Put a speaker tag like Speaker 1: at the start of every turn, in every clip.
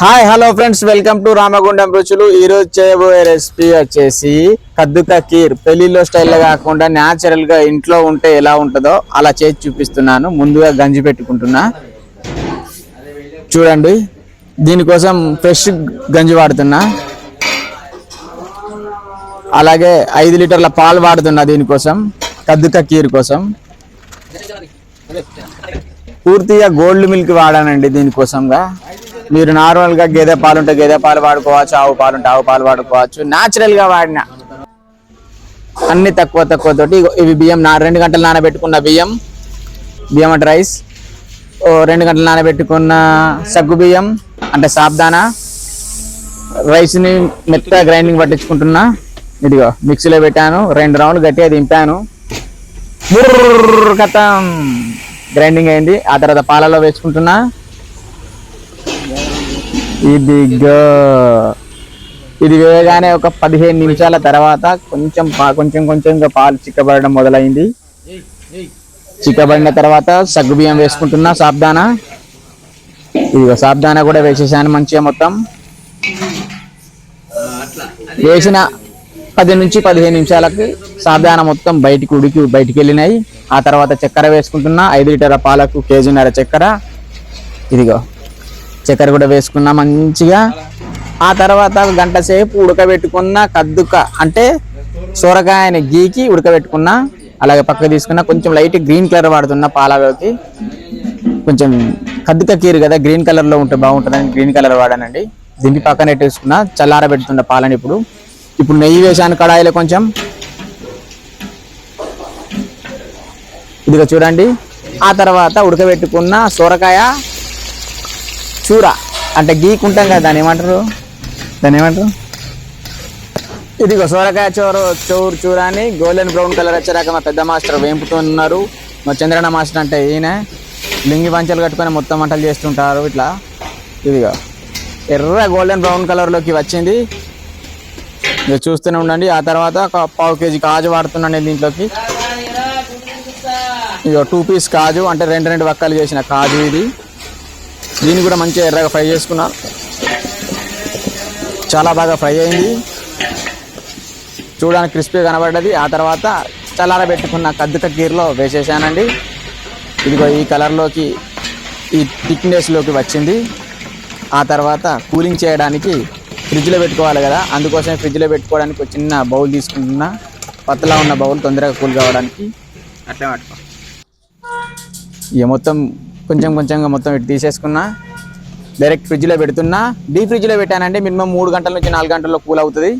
Speaker 1: Hi hello friends welcome to Ramagundam రుచులు. ఈరోజు చేయబోయే రెసిపీ వచ్చేసి కద్దుక కీర్. పెళ్ళిలో స్టైల్లో కాకుండా న్యాచురల్గా ఇంట్లో ఉంటే ఎలా ఉంటుందో అలా చేసి చూపిస్తున్నాను. ముందుగా గంజి పెట్టుకుంటున్నా. చూడండి దీనికోసం ఫ్రెష్ గంజి వాడుతున్నా. అలాగే ఐదు లీటర్ల పాలు వాడుతున్నా దీనికోసం కద్దుక కీర్ కోసం. పూర్తిగా గోల్డ్ మిల్క్ వాడానండి దీనికోసంగా. మీరు నార్మల్గా గేదె పాలు ఉంటే గేదె పాలు వాడుకోవచ్చు ఆవు పాలు ఉంటే ఆవు పాలు వాడుకోవచ్చు. న్యాచురల్గా వాడిన అన్ని తక్కువ తక్కువ తోటి ఇవి బియ్యం నా రెండు గంటలు నానబెట్టుకున్న బియ్యం బియ్యం అంటే రైస్ ఓ రెండు గంటలు నానబెట్టుకున్న సగ్గు బియ్యం అంటే సాబ్దానా రైస్ని మెత్తగా గ్రైండింగ్ పట్టించుకుంటున్నా. ఇదిగో మిక్సీలో పెట్టాను రెండు రౌండ్లు గట్టిగా దింపాను. కథం గ్రైండింగ్ అయింది. ఆ తర్వాత పాలలో వేసుకుంటున్నా. ఇదిగో. ఇది వేయగానే ఒక పదిహేను నిమిషాల తర్వాత కొంచెం కొంచెం కొంచెంగా పాలు చిక్కబడడం మొదలైంది. చిక్కబడిన తర్వాత సగ్గు బియ్యం వేసుకుంటున్నా సాబ్దానా? ఇదిగో సాబ్దానా కూడా వేసేసాను మంచిగా మొత్తం. వేసిన పది నుంచి పదిహేను నిమిషాలకి సాబ్దానా మొత్తం బయటికి ఉడికి బయటికి వెళ్ళినాయి. ఆ తర్వాత చక్కెర వేసుకుంటున్నా ఐదు లీటర్ల పాలకు కేజీన్నర చక్కెర. ఇదిగో. చక్కెర కూడా వేసుకున్నా మంచిగా. ఆ తర్వాత గంట సేపు ఉడకబెట్టుకున్న కద్దుక అంటే సొరకాయని గీకి ఉడకబెట్టుకున్న అలాగే పక్క తీసుకున్న కొంచెం లైట్ గ్రీన్ కలర్ వాడుతున్న పాలలోకి కొంచెం కద్దుక కీరు కదా గ్రీన్ కలర్లో ఉంటే బాగుంటుందని గ్రీన్ కలర్ వాడానండి. దీన్ని పక్కన పెట్టేసుకున్న చల్లార పెడుతున్న పాలని ఇప్పుడు. ఇప్పుడు నెయ్యి వేసాను కడాయిలో కొంచెం. ఇదిగో చూడండి. ఆ తర్వాత ఉడకబెట్టుకున్న సొరకాయ చూర. అంటే గీకుంటాం కదా దాన్ని ఏమంటారు? దాన్ని ఏమంటారు? ఇదిగో సొరకాయ చోరు చోరు చూరాని గోల్డెన్ బ్రౌన్ కలర్ వచ్చేదాకా మా పెద్ద మాస్టర్ వేంపుతున్నారు. మా చంద్రన్న మాస్టర్ అంటే ఈయన. లింగి పంచలు కట్టుకొని మొత్తం వంటలు చేస్తుంటారు ఇట్లా. ఇదిగో. ఎర్ర గోల్డెన్ బ్రౌన్ కలర్లోకి వచ్చింది. మీరు చూస్తూనే ఉండండి. ఆ తర్వాత ఒక పావు కేజీ కాజు వాడుతున్నాను నేను దీంట్లోకి. ఇదిగో టూ పీస్ కాజు అంటే రెండు రెండు వక్కలు చేసిన కాజు ఇది. దీన్ని కూడా మంచిగా ఎర్రగా ఫ్రై చేసుకున్నాను చాలా బాగా ఫ్రై అయింది. చూడడానికి క్రిస్పీ కనబడ్డది. ఆ తర్వాత చల్లారబెట్టుకున్న కద్దుక కీరలో వేసేసానండి. ఇదిగో ఈ కలర్లోకి ఈ థిక్నెస్లోకి వచ్చింది. ఆ తర్వాత కూలింగ్ చేయడానికి ఫ్రిడ్జ్లో పెట్టుకోవాలి కదా. అందుకోసం ఫ్రిడ్జ్లో పెట్టుకోవడానికి ఒక చిన్న బౌల్ తీసుకుంటున్నా పతలా ఉన్న బౌల్ తొందరగా కూల్ కావడానికి. అట్లే పట్టుకో. ఇక మొత్తం కొంచెం కొంచెంగా మొత్తం ఇటు తీసేసుకున్నా. డైరెక్ట్ ఫ్రిడ్జ్లో పెడుతున్నా. డీప్ ఫ్రిడ్జ్లో పెట్టానంటే మినిమం మూడు గంటల నుంచి నాలుగు గంటల్లో కూల్ అవుతుంది.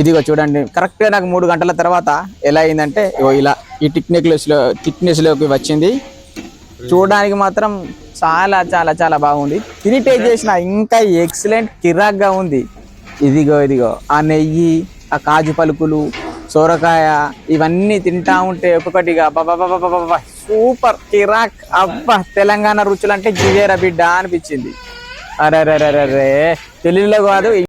Speaker 1: ఇదిగో చూడండి. కరెక్ట్గా నాకు మూడు గంటల తర్వాత ఎలా అయిందంటే ఇగో ఇలా ఈ టిక్నెక్లెస్లో టిక్నెస్లోకి వచ్చింది. చూడడానికి మాత్రం చాలా చాలా చాలా బాగుంది. తిని టేస్ట్ చేసిన ఇంకా ఎక్సలెంట్ కిరాక్గా ఉంది. ఇదిగో ఇదిగో ఆ నెయ్యి ఆ కాజు పలుకులు సొరకాయ ఇవన్నీ తింటా ఉంటే ఒక్కొక్కటిగా బాబా సూపర్ కిరాక్ అబ్బా తెలంగాణ రుచులు అంటే గివేరా బిడ్డ అనిపించింది. అరే అరే అరే తెలుగులో కాదు